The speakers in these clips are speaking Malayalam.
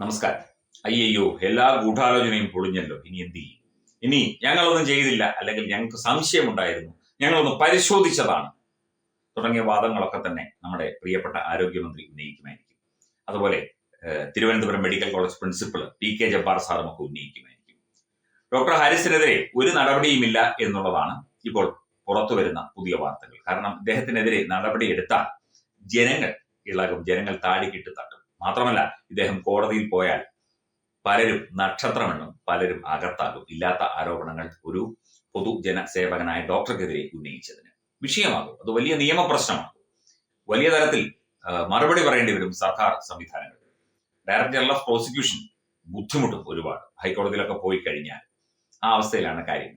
നമസ്കാരം. അയ്യയ്യോ എല്ലാ ഗൂഢാലോചനയും പൊളിഞ്ഞല്ലോ. ഇനി എന്ത് ചെയ്യും? ഇനി ഞങ്ങളൊന്നും ചെയ്തില്ല. അല്ലെങ്കിൽ ഞങ്ങൾക്ക് സംശയമുണ്ടായിരുന്നു. ഞങ്ങളൊന്ന് പരിശോധിച്ചതാണ്. തുടങ്ങിയ വാദങ്ങളൊക്കെ തന്നെ നമ്മുടെ പ്രിയപ്പെട്ട ആരോഗ്യമന്ത്രി ഉന്നയിക്കുമായിരിക്കും. അതുപോലെ Thiruvananthapuram medical college principal P K Jabbar സാറും ഒക്കെ ഉന്നയിക്കുമായിരിക്കും. ഡോക്ടർ ഹാരിസിനെതിരെ ഒരു നടപടിയുമില്ല എന്നുള്ളതാണ് ഇപ്പോൾ പുറത്തു വരുന്ന പുതിയ വാർത്തകൾ. കാരണം ഇദ്ദേഹത്തിനെതിരെ നടപടിയെടുത്താൽ ജനങ്ങൾ ഇളകും. ജനങ്ങൾ താടിക്കിട്ട് തട്ടും. മാത്രമല്ല ഇദ്ദേഹം കോടതിയിൽ പോയാൽ പലരും നക്ഷത്രമെന്നും പലരും അകത്താകും. ഇല്ലാത്ത ആരോപണങ്ങൾ ഒരു പൊതുജന സേവകനായ ഡോക്ടർക്കെതിരെ ഉന്നയിച്ചതിന് വിഷയമാകും. അത് വലിയ നിയമപ്രശ്നമാകും വലിയ തരത്തിൽ മറുപടി പറയേണ്ടി വരും സർക്കാർ സംവിധാനങ്ങൾ ഡയറക്ടർ ജനറൽ ഓഫ് പ്രോസിക്യൂഷൻ ബുദ്ധിമുട്ടും ഒരുപാട്. ഹൈക്കോടതിയിലൊക്കെ പോയി കഴിഞ്ഞാൽ ആ അവസ്ഥയിലാണ് കാര്യം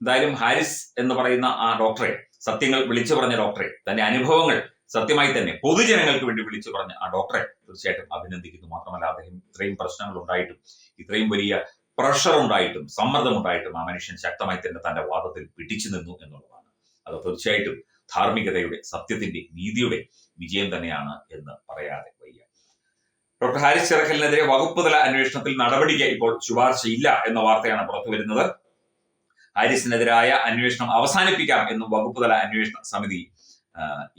എന്തായാലും ഹാരിസ് എന്ന് പറയുന്ന ആ ഡോക്ടറെ സത്യങ്ങൾ വിളിച്ചു പറഞ്ഞ ഡോക്ടറെ തന്റെ അനുഭവങ്ങൾ സത്യമായി തന്നെ പൊതുജനങ്ങൾക്ക് വേണ്ടി വിളിച്ചു പറഞ്ഞ ആ ഡോക്ടറെ തീർച്ചയായിട്ടും അഭിനന്ദിക്കുന്നു. മാത്രമല്ല അദ്ദേഹം ഇത്രയും പ്രശ്നങ്ങൾ ഉണ്ടായിട്ടും ഇത്രയും വലിയ പ്രഷർ ഉണ്ടായിട്ടും സമ്മർദ്ദം ഉണ്ടായിട്ടും ആ മനുഷ്യൻ ശക്തമായി തന്നെ തന്റെ വാദത്തിൽ പിടിച്ചു നിന്നു എന്നുള്ളതാണ്. അത് തീർച്ചയായിട്ടും ധാർമ്മികതയുടെ സത്യത്തിന്റെ നീതിയുടെ വിജയം തന്നെയാണ് എന്ന് പറയാതെ വയ്യ. ഡോക്ടർ ഹാരിസ് ചിറക്കലിനെതിരെ വകുപ്പ് തല അന്വേഷണത്തിൽ നടപടിക്ക് ഇപ്പോൾ ശുപാർശയില്ല എന്ന വാർത്തയാണ് പുറത്തു വരുന്നത്. ഹാരിസിനെതിരായ അന്വേഷണം അവസാനിപ്പിക്കാം എന്നും വകുപ്പ് തല അന്വേഷണ സമിതി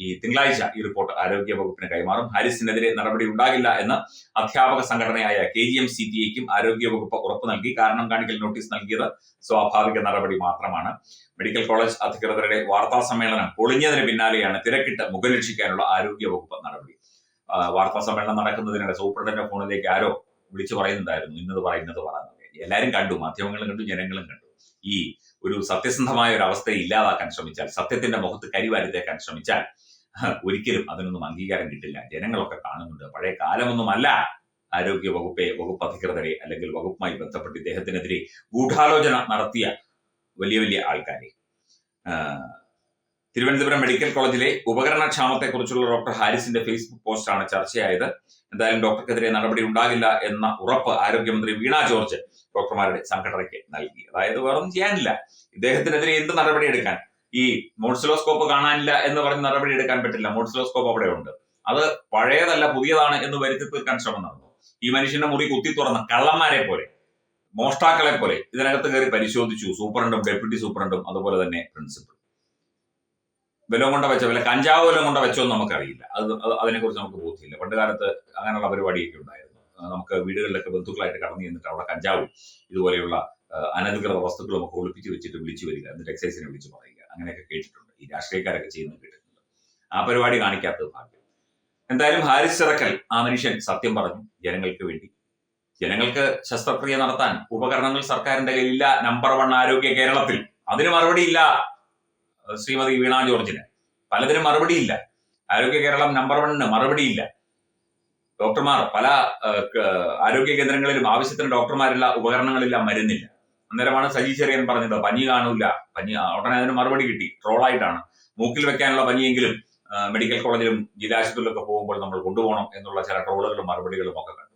ഈ തിങ്കളാഴ്ച ഈ റിപ്പോർട്ട് ആരോഗ്യ വകുപ്പിന് കൈമാറും. ഹാരിസിനെതിരെ നടപടി ഉണ്ടാകില്ല എന്ന് അധ്യാപക സംഘടനയായ K G M C T എക്കും ആരോഗ്യ വകുപ്പ് ഉറപ്പ് നൽകി. കാരണം കാണിക്കൽ നോട്ടീസ് നൽകിയത് സ്വാഭാവിക നടപടി മാത്രമാണ്. മെഡിക്കൽ കോളേജ് അധികൃതരുടെ വാർത്താ സമ്മേളനം പൊളിഞ്ഞതിന് പിന്നാലെയാണ് തിരക്കിട്ട് മുഖരക്ഷിക്കാനുള്ള ആരോഗ്യ വകുപ്പ് നടപടി വാർത്താ സമ്മേളനം നടക്കുന്നതിനിടെ സൂപ്രണ്ടന്റെ ഫോണിലേക്ക് ആരോ വിളിച്ചു പറയുന്നുണ്ടായിരുന്നു. ഇന്നത് പറയുന്നത് പറയുന്നത് എല്ലാവരും കണ്ടു. മാധ്യമങ്ങളും കണ്ടു ജനങ്ങളും കണ്ടു. ഈ ഒരു സത്യസന്ധമായ ഒരു അവസ്ഥയെ ഇല്ലാതാക്കാൻ ശ്രമിച്ചാൽ സത്യത്തിന്റെ മുഖത്ത് കരിവാരിത്തേക്കാൻ ശ്രമിച്ചാൽ ഒരിക്കലും അതിനൊന്നും അംഗീകാരം കിട്ടില്ല. ജനങ്ങളൊക്കെ കാണുന്നുണ്ട്. പഴയ കാലമൊന്നുമല്ല ആരോഗ്യ വകുപ്പെ വകുപ്പ് അധികൃതരെ അല്ലെങ്കിൽ വകുപ്പുമായി ബന്ധപ്പെട്ട് ഇദ്ദേഹത്തിനെതിരെ ഗൂഢാലോചന നടത്തിയ വലിയ വലിയ ആൾക്കാരെ. തിരുവനന്തപുരം മെഡിക്കൽ കോളേജിലെ ഉപകരണക്ഷാമത്തെക്കുറിച്ചുള്ള ഡോക്ടർ ഹാരിസിന്റെ ഫേസ്ബുക്ക് പോസ്റ്റാണ് ചർച്ചയായത്. എന്തായാലും ഡോക്ടർക്കെതിരെ നടപടി ഉണ്ടാകില്ല എന്ന ഉറപ്പ് ആരോഗ്യമന്ത്രി വീണ ജോർജ് ഡോക്ടർമാരുടെ സംഘടനയ്ക്ക് നൽകി. അതായത് വേറൊന്നും ചെയ്യാനില്ല. ഇദ്ദേഹത്തിനെതിരെ എന്ത് നടപടി എടുക്കാൻ? ഈ മോൺസിലോസ്കോപ്പ് കാണാനില്ല എന്ന് പറഞ്ഞ് നടപടി എടുക്കാൻ പറ്റില്ല. മോൺസിലോസ്കോപ്പ് അവിടെ ഉണ്ട് അത് പഴയതല്ല പുതിയതാണ് എന്ന് വരുത്തി തീർക്കാൻ ശ്രമം നടന്നു. ഈ മനുഷ്യന്റെ മുറി കുത്തി തുറന്ന കള്ളന്മാരെ പോലെ മോഷ്ടാക്കളെ പോലെ ഇതിനകത്ത് കയറി പരിശോധിച്ചു. സൂപ്രണ്ടും ഡെപ്യൂട്ടി സൂപ്രണ്ടും അതുപോലെ തന്നെ പ്രിൻസിപ്പൽ വിലം കൊണ്ട വെച്ച വില കഞ്ചാവ് വിലം കൊണ്ട വെച്ചോ എന്ന് നമുക്കറിയില്ല. അത് അത് അതിനെക്കുറിച്ച് നമുക്ക് ബോധ്യമില്ല. പണ്ട് കാലത്ത് അങ്ങനെയുള്ള പരിപാടിയൊക്കെ ഉണ്ടായിരുന്നു. നമുക്ക് വീടുകളിലൊക്കെ ബന്ധുക്കളായിട്ട് കടന്നു ചെന്നിട്ട് അവിടെ കഞ്ചാവും ഇതുപോലെയുള്ള അനധികൃത വസ്തുക്കളും ഒക്കെ ഒളിപ്പിച്ച് വെച്ചിട്ട് വിളിച്ചു വരിക എന്നിട്ട് എക്സൈസിനെ വിളിച്ച് പറയുക. അങ്ങനെയൊക്കെ കേട്ടിട്ടുണ്ട്. ഈ രാഷ്ട്രീയക്കാരൊക്കെ ചെയ്യുന്നത് കേട്ടിട്ടുണ്ട്. ആ പരിപാടി കാണിക്കാത്തത് ഭാഗ്യം. എന്തായാലും ഹാരിസ് ചിറക്കൽ ആ മനുഷ്യൻ സത്യം പറഞ്ഞു ജനങ്ങൾക്ക് വേണ്ടി. ജനങ്ങൾക്ക് ശസ്ത്രക്രിയ നടത്താൻ ഉപകരണങ്ങൾ സർക്കാരിന്റെ കയ്യിലില്ല നമ്പർ വൺ ആരോഗ്യ കേരളത്തിൽ. അതിന് മറുപടിയില്ല ശ്രീമതി വീണ ജോർജിന്. പലതിനും മറുപടിയില്ല ആരോഗ്യ കേരളം നമ്പർ വണ്ണിന് മറുപടിയില്ല ഡോക്ടർമാർ പല ആരോഗ്യ കേന്ദ്രങ്ങളിലും ആവശ്യത്തിന് ഡോക്ടർമാരില്ല ഉപകരണങ്ങളില്ല മരുന്നില്ല. അന്നേരമാണ് സജി ചെറിയൻ പറഞ്ഞത് പനി കാണൂല. പനി ഉടനെ അതിന് മറുപടി കിട്ടി. ട്രോളായിട്ടാണ് മൂക്കിൽ വെക്കാനുള്ള പനിയെങ്കിലും മെഡിക്കൽ കോളേജിലും ജില്ലാശുപത്രിയിലൊക്കെ പോകുമ്പോൾ നമ്മൾ കൊണ്ടുപോകണം എന്നുള്ള ചില ട്രോളുകളും മറുപടികളും ഒക്കെ കണ്ടു.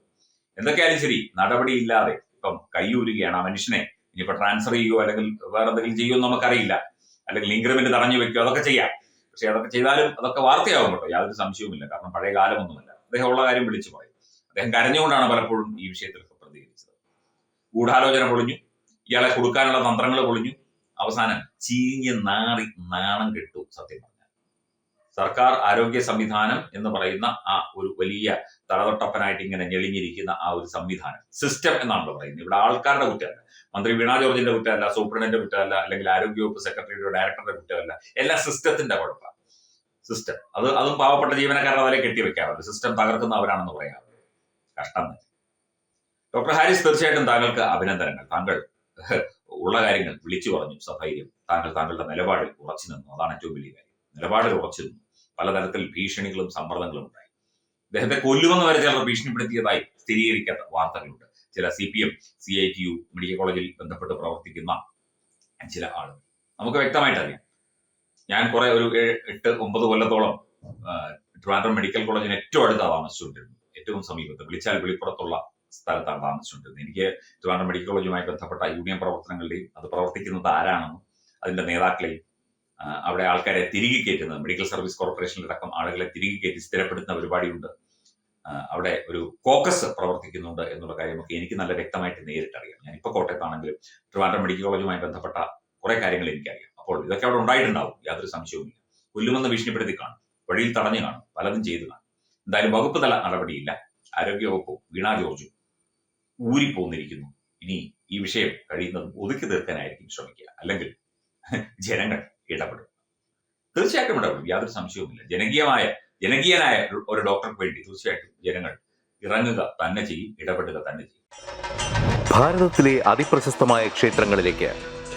എന്തൊക്കെയായാലും ശരി നടപടിയില്ലാതെ ഇപ്പം കൈയൂരുകയാണ് ആ മനുഷ്യനെ. ഇനിയിപ്പോ ട്രാൻസ്ഫർ ചെയ്യുകയോ അല്ലെങ്കിൽ വേറെ എന്തെങ്കിലും ചെയ്യുമെന്ന് നമുക്കറിയില്ല. അല്ലെങ്കിൽ ഇൻക്രിമെന്റ് തടഞ്ഞു വെക്കുകയോ അതൊക്കെ ചെയ്യാം. പക്ഷെ അതൊക്കെ ചെയ്താലും അതൊക്കെ വാർത്തയാവും കേട്ടോ. യാതൊരു സംശയവുമില്ല. കാരണം പഴയ കാലമൊന്നുമല്ല. അദ്ദേഹം ഉള്ള കാര്യം വിളിച്ചു പറയും. അദ്ദേഹം കരഞ്ഞുകൊണ്ടാണ് പലപ്പോഴും ഈ വിഷയത്തിലൊക്കെ പ്രതികരിച്ചത്. ഗൂഢാലോചന പൊളിഞ്ഞു. ഇയാളെ കൊടുക്കാനുള്ള തന്ത്രങ്ങൾ പൊളിഞ്ഞു. അവസാനം ചീഞ്ഞ് നാറി നാണം കിട്ടു സത്യം പറഞ്ഞാൽ. സർക്കാർ ആരോഗ്യ സംവിധാനം എന്ന് പറയുന്ന ആ ഒരു വലിയ തലതൊട്ടപ്പനായിട്ട് ഇങ്ങനെ ഞെളിഞ്ഞിരിക്കുന്ന ആ ഒരു സംവിധാനം സിസ്റ്റം എന്നാണല്ലോ പറയുന്നത്. ഇവിടെ ആൾക്കാരുടെ കുറ്റമല്ല. മന്ത്രി വീണ ജോർജിന്റെ കുറ്റമല്ല സൂപ്രണ്ടിന്റെ കുറ്റമല്ല അല്ലെങ്കിൽ ആരോഗ്യവകുപ്പ് സെക്രട്ടറിയുടെ ഡയറക്ടറുടെ കുറ്റമല്ല. എല്ലാ സിസ്റ്റത്തിന്റെ കുഴപ്പമാണ്. സിസ്റ്റം അത് അതും പാവപ്പെട്ട ജീവനക്കാരുടെ തലയിൽ കെട്ടിവെക്കാറുണ്ട്. സിസ്റ്റം തകർക്കുന്നവരാണെന്ന് പറയാറുണ്ട്. കഷ്ടം. ഡോക്ടർ ഹാരിസ് തീർച്ചയായിട്ടും താങ്കൾക്ക് അഭിനന്ദനങ്ങൾ. താങ്കൾ ഉള്ള കാര്യങ്ങൾ വിളിച്ചു പറഞ്ഞു. സധൈര്യം താങ്കൾ താങ്കളുടെ നിലപാടിൽ ഉറച്ചു നിന്നു. അതാണ് ഏറ്റവും വലിയ കാര്യം. നിലപാടിൽ ഉറച്ചു നിന്നു. പലതരത്തിൽ ഭീഷണികളും സമ്മർദ്ദങ്ങളും ഉണ്ടായി. അദ്ദേഹത്തെ കൊല്ലുമെന്ന് വരെ ചിലർ ഭീഷണിപ്പെടുത്തിയതായി സ്ഥിരീകരിക്കാത്ത വാർത്തകളുണ്ട്. ചില C P M C I T U medical കോളേജിൽ ബന്ധപ്പെട്ട് പ്രവർത്തിക്കുന്ന ചില ആളുകൾ. നമുക്ക് വ്യക്തമായിട്ട് അറിയാം ഞാൻ കുറെ ഒരു എട്ട് ഒമ്പത് കൊല്ലത്തോളം ട്രിവാൻഡ്രം മെഡിക്കൽ കോളേജിന് ഏറ്റവും അടുത്താണ് താമസിച്ചുകൊണ്ടിരുന്നത്. ഏറ്റവും സമീപത്ത് വിളിച്ചാൽ വിളിപ്പുറത്തുള്ള സ്ഥലത്താണ് താമസിച്ചുകൊണ്ടിരുന്നത്. എനിക്ക് ട്രിവാൻഡ്രം മെഡിക്കൽ കോളേജുമായി ബന്ധപ്പെട്ട യൂണിയൻ പ്രവർത്തനങ്ങളുടെയും അത് പ്രവർത്തിക്കുന്നത് ആരാണെന്നും അതിന്റെ നേതാക്കളെയും അവിടെ ആൾക്കാരെ തിരികെ കയറ്റുന്നത് മെഡിക്കൽ സർവീസ് കോർപ്പറേഷനിലടക്കം ആളുകളെ തിരികെ കയറ്റി സ്ഥിരപ്പെടുത്തുന്ന പരിപാടിയുണ്ട്. അവിടെ ഒരു കോക്കസ് പ്രവർത്തിക്കുന്നുണ്ട് എന്നുള്ള കാര്യമൊക്കെ എനിക്ക് നല്ല വ്യക്തമായിട്ട് നേരിട്ടറിയാം. ഞാൻ ഇപ്പോൾ കോട്ടയത്താണെങ്കിലും ട്രിവാൻഡ്രം മെഡിക്കൽ കോളേജുമായി ബന്ധപ്പെട്ട കുറെ കാര്യങ്ങൾ എനിക്കറിയാം. അപ്പോൾ ഇതൊക്കെ അവിടെ ഉണ്ടായിട്ടുണ്ടാവും. യാതൊരു സംശയവുമില്ല. കൊല്ലുമെന്ന് ഭീഷണിപ്പെടുത്തി കാണും. വഴിയിൽ തടഞ്ഞു കാണും. പലതും ചെയ്തു കാണും. എന്തായാലും വകുപ്പ് തല നടപടിയില്ല. ആരോഗ്യവകുപ്പും വീണ ജോർജും ഊരിപ്പോന്നിരിക്കുന്നു. ഇനി ഈ വിഷയം കഴിയുന്നതും ഒതുക്കി തീർക്കാനായിരിക്കും ശ്രമിക്കുക. അല്ലെങ്കിൽ ജനങ്ങൾ ഇടപെടും. തീർച്ചയായിട്ടും ഇടപെടും. യാതൊരു സംശയവുമില്ല. ജനകീയമായ ജനകീയനായ ഒരു ഡോക്ടർക്ക് വേണ്ടി തീർച്ചയായിട്ടും ജനങ്ങൾ ഇറങ്ങുക തന്നെ ചെയ്യും ഇടപെടുക തന്നെ ചെയ്യും. ഭാരതത്തിലെ അതിപ്രശസ്തമായ ക്ഷേത്രങ്ങളിലേക്ക്